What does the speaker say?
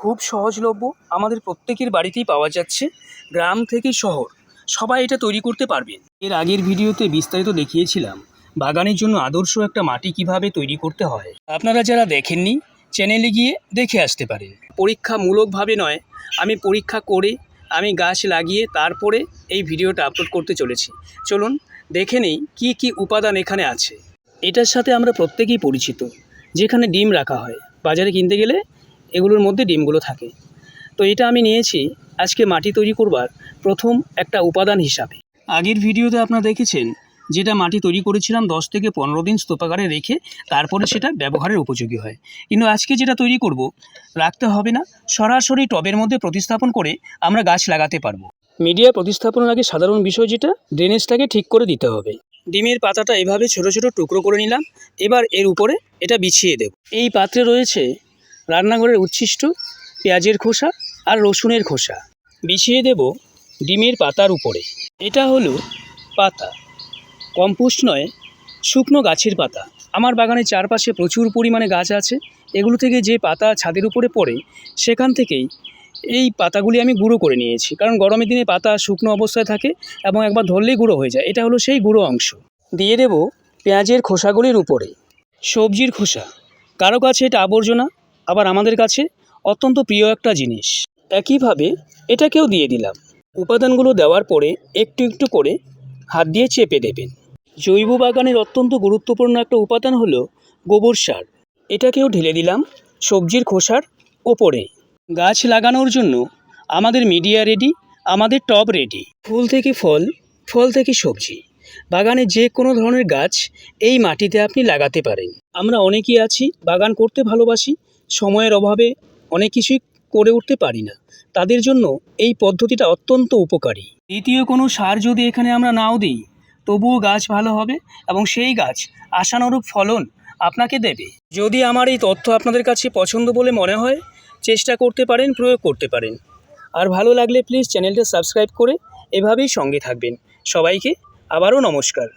খুব সহজলভ্য আমাদের প্রত্যেকের বাড়িতেই পাওয়া যাচ্ছে, গ্রাম থেকে শহর। সবাই এটা তৈরি করতে পারবেন। এর আগের ভিডিওতে বিস্তারিত দেখিয়েছিলাম, বাগানের জন্য আদর্শ একটা মাটি কীভাবে তৈরি করতে হয়। আপনারা যারা দেখেননি, চ্যানেলে গিয়ে দেখে আসতে পারেন। পরীক্ষামূলকভাবে নয়, আমি পরীক্ষা করে, আমি গাছ লাগিয়ে তারপরে এই ভিডিওটা আপলোড করতে চলেছি। চলুন, দেখে নেই কী কী উপাদান এখানে আছে। এটার সাথে আমরা প্রত্যেকেই পরিচিত, যেখানে ডিম রাখা হয়। বাজারে কিনতে গেলে এগুলোর মধ্যে ডিমগুলো থাকে। তো এটা আমি নিয়েছি, আজকে মাটি তৈরি করবার প্রথম একটা উপাদান হিসাবে। আগের ভিডিওতে আপনারা দেখেছেন, যেটা মাটি তৈরি করেছিলাম দশ থেকে পনেরো দিন স্তূপাগারে রেখে তারপরে সেটা ব্যবহারের উপযোগী হয়। কিন্তু আজকে যেটা তৈরি করব, রাখতে হবে না, সরাসরি টবের মধ্যে প্রতিস্থাপন করে আমরা গাছ লাগাতে পারব। মিডিয়া প্রতিস্থাপনের আগে সাধারণ বিষয় যেটা, ড্রেনেজটাকে ঠিক করে দিতে হবে। ডিমের পাতাটা এভাবে ছোট ছোট টুকরো করে নিলাম, এবার এর উপরে এটা বিছিয়ে দেব। এই পাত্রে রয়েছে রান্নাঘরের উচ্ছিষ্ট, পেঁয়াজের খোসা আর রসুনের খোসা। বিছিয়ে দেব ডিমের পাতার উপরে। এটা হলো পাতা। কম্পোস্ট নয়, শুকনো গাছের পাতা। আমার বাগানের চারপাশে প্রচুর পরিমাণে গাছ আছে। এগুলো থেকে যে পাতা ছাদের উপরে পড়ে, সেখান থেকেই এই পাতাগুলি আমি গুঁড়ো করে নিয়েছি। কারণ গরমের দিনে পাতা শুকনো অবস্থায় থাকে এবং একবার ধরলেই গুঁড়ো হয়ে যায়। এটা হলো সেই গুঁড়ো অংশ। দিয়ে দেব পেঁয়াজের খোসাগুলির উপরে। সবজির খোসা। কারও কাছে এটা আবর্জনা আবার আমাদের কাছে অত্যন্ত প্রিয় একটা জিনিস। একইভাবে এটাকেও দিয়ে দিলাম। উপাদানগুলো দেওয়ার পরে একটু একটু করে হাত দিয়ে চেপে দেবেন। জৈব বাগানের অত্যন্ত গুরুত্বপূর্ণ একটা উপাদান হলো গোবর সার। এটাকেও ঢেলে দিলাম সবজির খোসার ওপরে। গাছ লাগানোর জন্য আমাদের মিডিয়া রেডি, আমাদের টব রেডি। ফুল থেকে ফল ফল থেকে সবজি। বাগানে যে কোনো ধরনের গাছ এই মাটিতে আপনি লাগাতে পারেন। আমরা অনেকেই আছি, বাগান করতে ভালোবাসি সময়ের অভাবে অনেক কিছুই করে উঠতে পারি না। তাদের জন্য এই পদ্ধতিটা অত্যন্ত উপকারী। দ্বিতীয় কোনো সার যদি এখানে আমরা নাও দিই, তবুও গাছ ভালো হবে এবং সেই গাছ আশানুরূপ ফলন আপনাকে দেবে। যদি আমার এই তথ্য আপনাদের কাছে পছন্দ বলে মনে হয়, চেষ্টা করতে পারেন, প্রয়োগ করতে পারেন। আর ভালো লাগলে প্লিজ চ্যানেলটা সাবস্ক্রাইব করে এভাবেই সঙ্গে থাকবেন। সবাইকে আবারও নমস্কার।